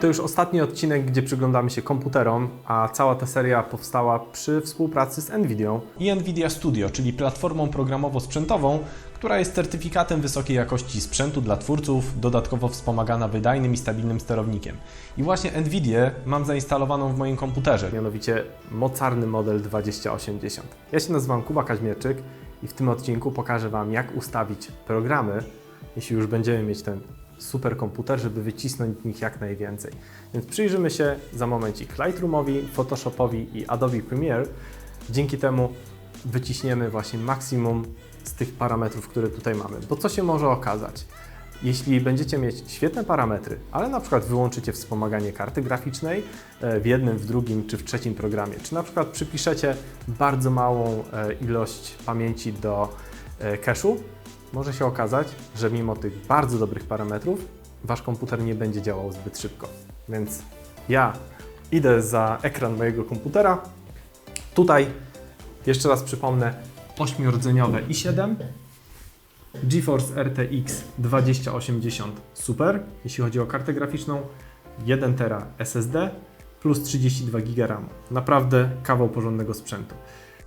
To już ostatni odcinek, gdzie przyglądamy się komputerom, a cała ta seria powstała przy współpracy z Nvidią. i Nvidia Studio, czyli platformą programowo-sprzętową, która jest certyfikatem wysokiej jakości sprzętu dla twórców, dodatkowo wspomagana wydajnym i stabilnym sterownikiem. I właśnie Nvidię mam zainstalowaną w moim komputerze. mianowicie mocarny model 2080. Ja się nazywam Kuba Kaźmierczyk i w tym odcinku pokażę Wam, jak ustawić programy, jeśli już będziemy mieć ten super komputer, żeby wycisnąć z nich jak najwięcej. Więc przyjrzymy się za momencik Lightroomowi, Photoshopowi i Adobe Premiere. Dzięki temu wyciśniemy właśnie maksimum z tych parametrów, które tutaj mamy. Bo co się może okazać? Jeśli będziecie mieć świetne parametry, ale na przykład wyłączycie wspomaganie karty graficznej e, w jednym, w drugim czy w trzecim programie, czy na przykład przypiszecie bardzo małą e, ilość pamięci do e, cache'u, może się okazać, że mimo tych bardzo dobrych parametrów Wasz komputer nie będzie działał zbyt szybko. Więc ja idę za ekran mojego komputera. Tutaj jeszcze raz przypomnę 8-rdzeniowe i7, GeForce RTX 2080 Super, jeśli chodzi o kartę graficzną, 1 tera SSD plus 32 GB RAM. Naprawdę kawał porządnego sprzętu.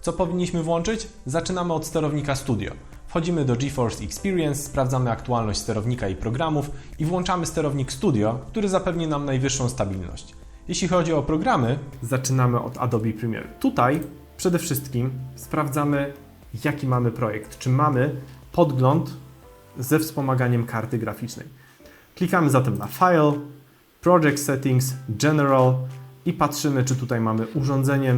Co powinniśmy włączyć? Zaczynamy od sterownika Studio. Wchodzimy do GeForce Experience, sprawdzamy aktualność sterownika i programów i włączamy sterownik Studio, który zapewni nam najwyższą stabilność. Jeśli chodzi o programy, Zaczynamy od Adobe Premiere. Tutaj przede wszystkim sprawdzamy, jaki mamy projekt. Czy mamy podgląd ze wspomaganiem karty graficznej. Klikamy zatem na File, Project Settings, General i patrzymy, czy tutaj mamy urządzenie,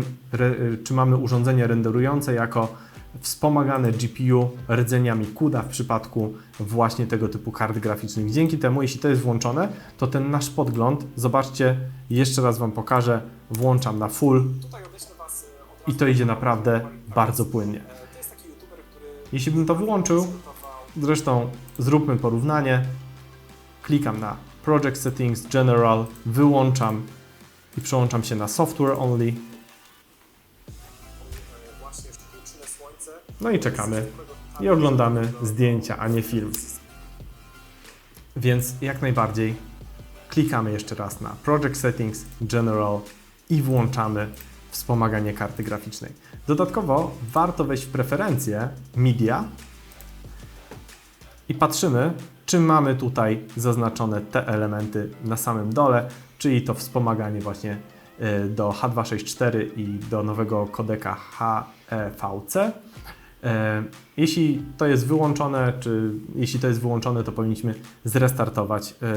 czy mamy urządzenie renderujące jako wspomagane GPU rdzeniami CUDA w przypadku właśnie tego typu kart graficznych. Dzięki temu, jeśli to jest włączone, to ten nasz podgląd, zobaczcie, jeszcze raz Wam pokażę, włączam na full i to idzie naprawdę bardzo płynnie. Jeśli bym to wyłączył, zresztą zróbmy porównanie, klikam na Project Settings, General, wyłączam i przełączam się na Software Only. No i czekamy i oglądamy zdjęcia, a nie film. Więc jak najbardziej klikamy jeszcze raz na Project Settings, General i włączamy wspomaganie karty graficznej. Dodatkowo warto wejść w preferencje Media i patrzymy, czy mamy tutaj zaznaczone te elementy na samym dole, czyli to wspomaganie właśnie y, do H264 i do nowego kodeka HEVC. E, Jeśli to jest wyłączone, czy jeśli to jest wyłączone, to powinniśmy zrestartować e,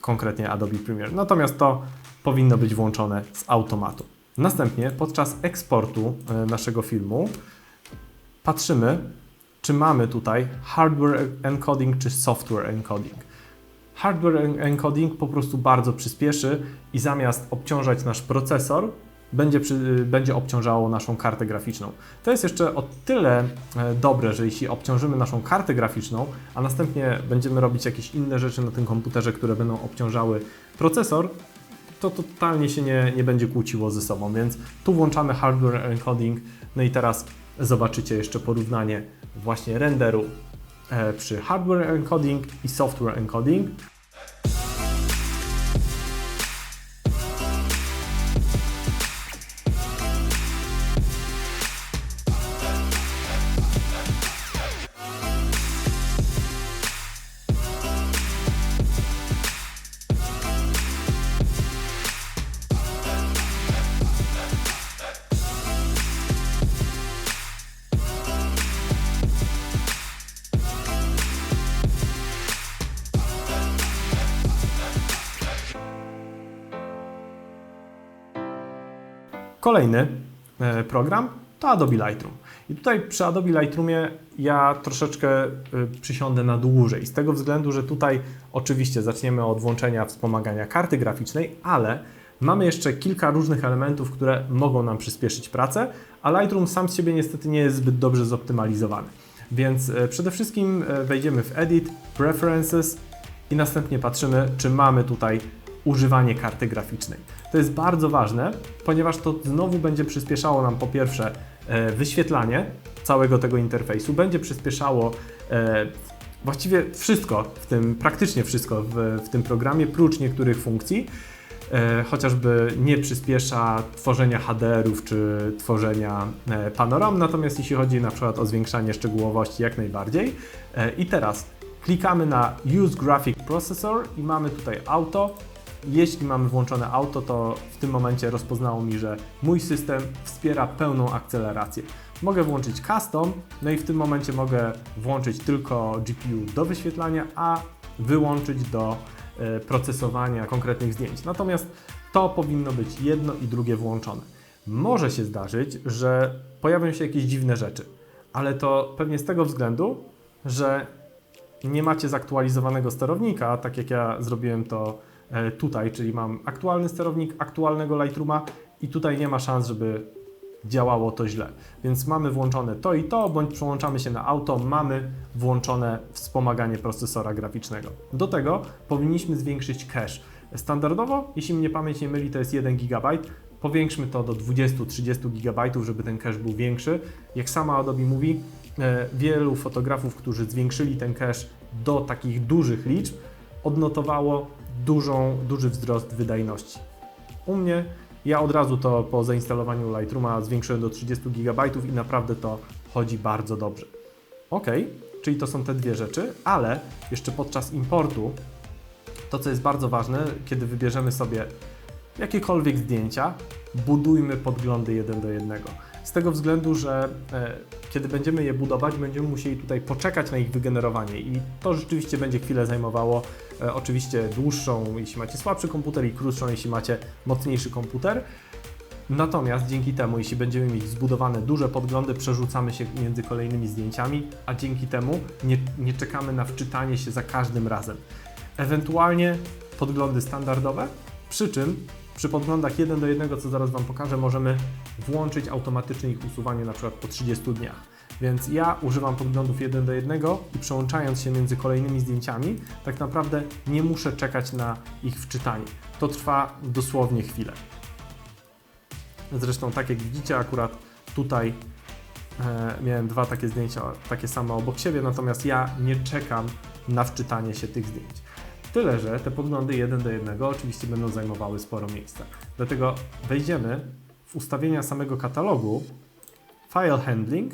konkretnie Adobe Premiere. Natomiast to powinno być włączone z automatu. Następnie podczas eksportu e, naszego filmu patrzymy, czy mamy tutaj hardware encoding czy software encoding. Hardware en- encoding po prostu bardzo przyspieszy i zamiast obciążać nasz procesor, będzie, przy, będzie obciążało naszą kartę graficzną. To jest jeszcze o tyle e, dobre, że jeśli obciążymy naszą kartę graficzną, a następnie będziemy robić jakieś inne rzeczy na tym komputerze, które będą obciążały procesor, to totalnie się nie, nie będzie kłóciło ze sobą, więc tu włączamy hardware encoding, no i teraz zobaczycie jeszcze porównanie właśnie renderu e, przy hardware encoding i software encoding. Kolejny e, program to Adobe Lightroom. I tutaj przy Adobe Lightroomie ja troszeczkę e, przysiądę na dłużej, z tego względu, że tutaj oczywiście zaczniemy od włączenia wspomagania karty graficznej, ale mamy jeszcze kilka różnych elementów, które mogą nam przyspieszyć pracę, a Lightroom sam z siebie niestety nie jest zbyt dobrze zoptymalizowany. Więc e, przede wszystkim wejdziemy w Edit, Preferences i następnie patrzymy, czy mamy tutaj używanie karty graficznej. To jest bardzo ważne, ponieważ to znowu będzie przyspieszało nam po pierwsze e, wyświetlanie całego tego interfejsu, będzie przyspieszało e, właściwie wszystko w tym, praktycznie wszystko w, w tym programie, prócz niektórych funkcji. e, chociażby nie przyspiesza tworzenia HDR-ów czy tworzenia panoram, natomiast jeśli chodzi na przykład o zwiększanie szczegółowości, jak najbardziej. I teraz klikamy na Use Graphic Processor i mamy tutaj auto. Jeśli mamy włączone auto, to w tym momencie rozpoznało mi, że mój system wspiera pełną akcelerację. Mogę włączyć custom, no i w tym momencie mogę włączyć tylko GPU do wyświetlania, a wyłączyć do e, procesowania konkretnych zdjęć. Natomiast to powinno być jedno i drugie włączone. Może się zdarzyć, że pojawią się jakieś dziwne rzeczy, ale to pewnie z tego względu, że nie macie zaktualizowanego sterownika, tak jak ja zrobiłem to tutaj, czyli mam aktualny sterownik aktualnego Lightrooma i tutaj nie ma szans, żeby działało to źle. Więc mamy włączone to i to, bądź przełączamy się na auto, mamy włączone wspomaganie procesora graficznego. Do tego powinniśmy zwiększyć cache. Standardowo, jeśli mnie pamięć nie myli, to jest 1 GB. Powiększmy to do 20-30 GB, żeby ten cache był większy. Jak sama Adobe mówi, e, wielu fotografów, którzy zwiększyli ten cache do takich dużych liczb, odnotowało dużą, duży wzrost wydajności. U mnie ja od razu to po zainstalowaniu Lightrooma zwiększyłem do 30 GB i naprawdę to chodzi bardzo dobrze. Ok, czyli to są te dwie rzeczy, ale jeszcze podczas importu to, co jest bardzo ważne, kiedy wybierzemy sobie jakiekolwiek zdjęcia, budujmy podglądy jeden do jednego. Z tego względu, że e, kiedy będziemy je budować, będziemy musieli tutaj poczekać na ich wygenerowanie i to rzeczywiście będzie chwilę zajmowało. E, oczywiście dłuższą, jeśli macie słabszy komputer i krótszą, jeśli macie mocniejszy komputer. Natomiast dzięki temu, jeśli będziemy mieć zbudowane duże podglądy, przerzucamy się między kolejnymi zdjęciami, a dzięki temu nie, nie czekamy na wczytanie się za każdym razem. Ewentualnie podglądy standardowe, przy czym przy podglądach 1 do 1, co zaraz Wam pokażę, możemy włączyć automatyczne ich usuwanie na przykład po 30 dniach. Więc ja używam podglądów 1 do 1 i przełączając się między kolejnymi zdjęciami, tak naprawdę nie muszę czekać na ich wczytanie. To trwa dosłownie chwilę. Zresztą tak jak widzicie, akurat tutaj e, miałem dwa takie zdjęcia, takie same obok siebie, natomiast ja nie czekam na wczytanie się tych zdjęć. Tyle, że te podglądy 1 do 1 oczywiście będą zajmowały sporo miejsca. Dlatego wejdziemy w ustawienia samego katalogu, File Handling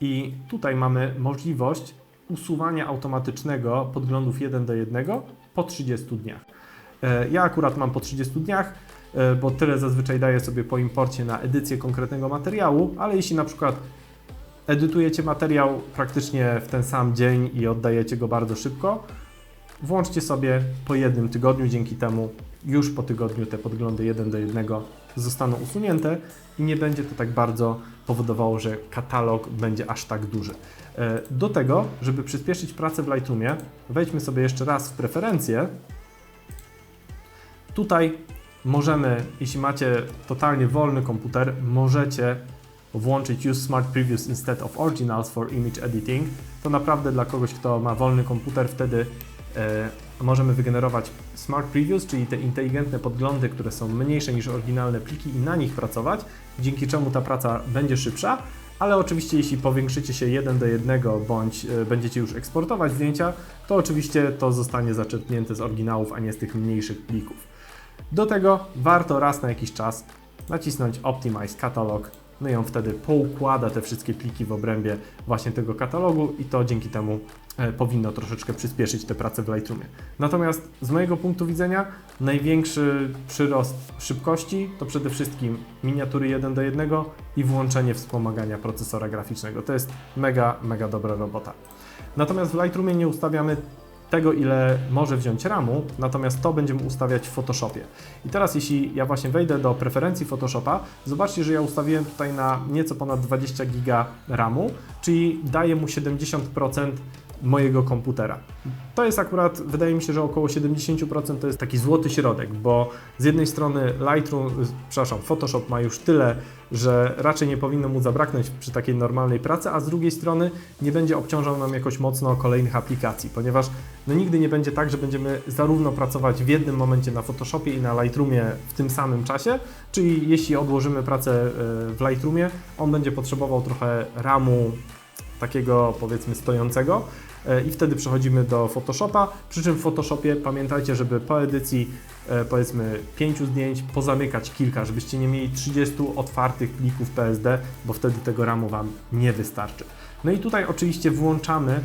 i tutaj mamy możliwość usuwania automatycznego podglądów 1 do 1 po 30 dniach. E, Ja akurat mam po 30 dniach, e, bo tyle zazwyczaj daję sobie po imporcie na edycję konkretnego materiału, ale jeśli na przykład edytujecie materiał praktycznie w ten sam dzień i oddajecie go bardzo szybko, włączcie sobie po jednym tygodniu, dzięki temu już po tygodniu te podglądy 1 do 1 zostaną usunięte i nie będzie to tak bardzo powodowało, że katalog będzie aż tak duży. E, Do tego, żeby przyspieszyć pracę w Lightroomie, wejdźmy sobie jeszcze raz w preferencje. Tutaj możemy, jeśli macie totalnie wolny komputer, możecie włączyć Use Smart Previews instead of Originals for Image Editing. To naprawdę dla kogoś, kto ma wolny komputer, wtedy możemy wygenerować Smart Previews, czyli te inteligentne podglądy, które są mniejsze niż oryginalne pliki i na nich pracować, dzięki czemu ta praca będzie szybsza, ale oczywiście jeśli powiększycie się 1 do 1 bądź e, będziecie już eksportować zdjęcia, to oczywiście to zostanie zaczerpnięte z oryginałów, a nie z tych mniejszych plików. Do tego warto raz na jakiś czas nacisnąć Optimize Catalog, no i on wtedy poukłada te wszystkie pliki w obrębie właśnie tego katalogu i to dzięki temu e, powinno troszeczkę przyspieszyć tę pracę w Lightroomie. Natomiast z mojego punktu widzenia największy przyrost szybkości to przede wszystkim miniatury 1 do 1 i włączenie wspomagania procesora graficznego. To jest mega, mega dobra robota. Natomiast w Lightroomie nie ustawiamy tego, ile może wziąć RAMu, natomiast to będziemy ustawiać w Photoshopie. I teraz jeśli ja właśnie wejdę do preferencji Photoshopa, zobaczcie, że ja ustawiłem tutaj na nieco ponad 20 GB RAMu, czyli daje mu 70% mojego komputera. To jest akurat, wydaje mi się, że około 70% to jest taki złoty środek, bo z jednej strony Lightroom, y, przepraszam, Photoshop ma już tyle, że raczej nie powinno mu zabraknąć przy takiej normalnej pracy, a z drugiej strony nie będzie obciążał nam jakoś mocno kolejnych aplikacji, ponieważ no nigdy nie będzie tak, że będziemy zarówno pracować w jednym momencie na Photoshopie i na Lightroomie w tym samym czasie, czyli jeśli odłożymy pracę y, w Lightroomie, on będzie potrzebował trochę RAMu takiego powiedzmy stojącego i wtedy przechodzimy do Photoshopa, przy czym w Photoshopie pamiętajcie, żeby po edycji e, powiedzmy pięciu zdjęć pozamykać kilka, żebyście nie mieli 30 otwartych plików PSD, bo wtedy tego RAMu Wam nie wystarczy. No i tutaj oczywiście włączamy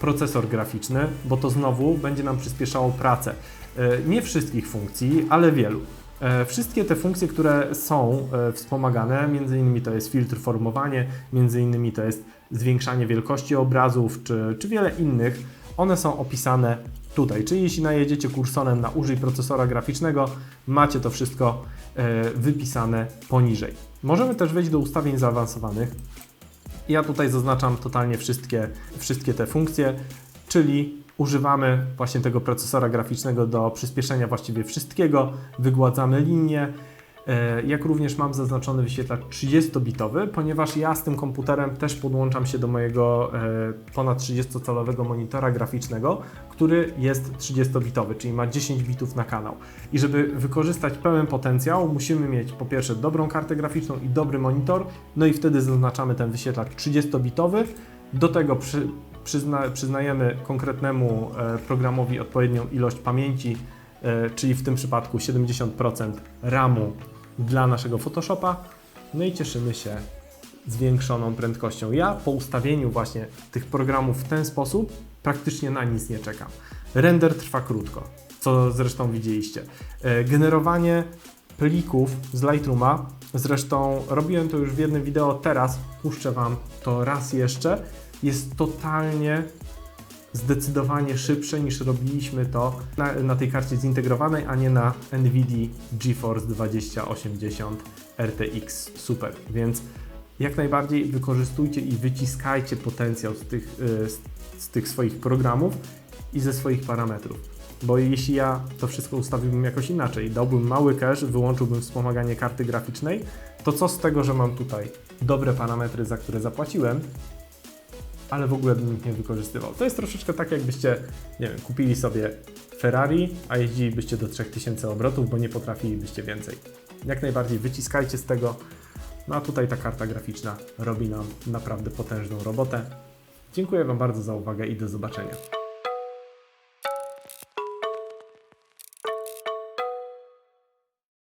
procesor graficzny, bo to znowu będzie nam przyspieszało pracę. E, Nie wszystkich funkcji, ale wielu. E, Wszystkie te funkcje, które są e, wspomagane, między innymi to jest filtr formowanie, między innymi to jest zwiększanie wielkości obrazów, czy, czy wiele innych, one są opisane tutaj. Czyli jeśli najedziecie kursorem na użyj procesora graficznego, macie to wszystko e, wypisane poniżej. Możemy też wejść do ustawień zaawansowanych. Ja tutaj zaznaczam totalnie wszystkie, wszystkie te funkcje, czyli używamy właśnie tego procesora graficznego do przyspieszenia właściwie wszystkiego, wygładzamy linie, jak również mam zaznaczony wyświetlacz 30-bitowy, ponieważ ja z tym komputerem też podłączam się do mojego e, ponad 30-calowego monitora graficznego, który jest 30-bitowy, czyli ma 10 bitów na kanał. I żeby wykorzystać pełen potencjał, musimy mieć po pierwsze dobrą kartę graficzną i dobry monitor, no i wtedy zaznaczamy ten wyświetlacz 30-bitowy. Do tego przy, przyzna, przyznajemy konkretnemu e, programowi odpowiednią ilość pamięci, e, czyli w tym przypadku 70% RAMu dla naszego Photoshopa. No i cieszymy się zwiększoną prędkością. Ja po ustawieniu właśnie tych programów w ten sposób praktycznie na nic nie czekam. Render trwa krótko, co zresztą widzieliście. E, Generowanie plików z Lightrooma, zresztą robiłem to już w jednym wideo, teraz puszczę Wam to raz jeszcze, jest totalnie zdecydowanie szybsze niż robiliśmy to na, na tej karcie zintegrowanej, a nie na NVIDIA GeForce 2080 RTX Super. Więc jak najbardziej wykorzystujcie i wyciskajcie potencjał z tych, y, z, z tych swoich programów i ze swoich parametrów. Bo jeśli ja to wszystko ustawiłbym jakoś inaczej, dałbym mały cache, wyłączyłbym wspomaganie karty graficznej, to co z tego, że mam tutaj dobre parametry, za które zapłaciłem, ale w ogóle bym ich nie wykorzystywał. To jest troszeczkę tak, jakbyście, nie wiem, kupili sobie Ferrari, a jeździlibyście do 3000 obrotów, bo nie potrafilibyście więcej. Jak najbardziej wyciskajcie z tego. No a tutaj ta karta graficzna robi nam naprawdę potężną robotę. Dziękuję Wam bardzo za uwagę i do zobaczenia.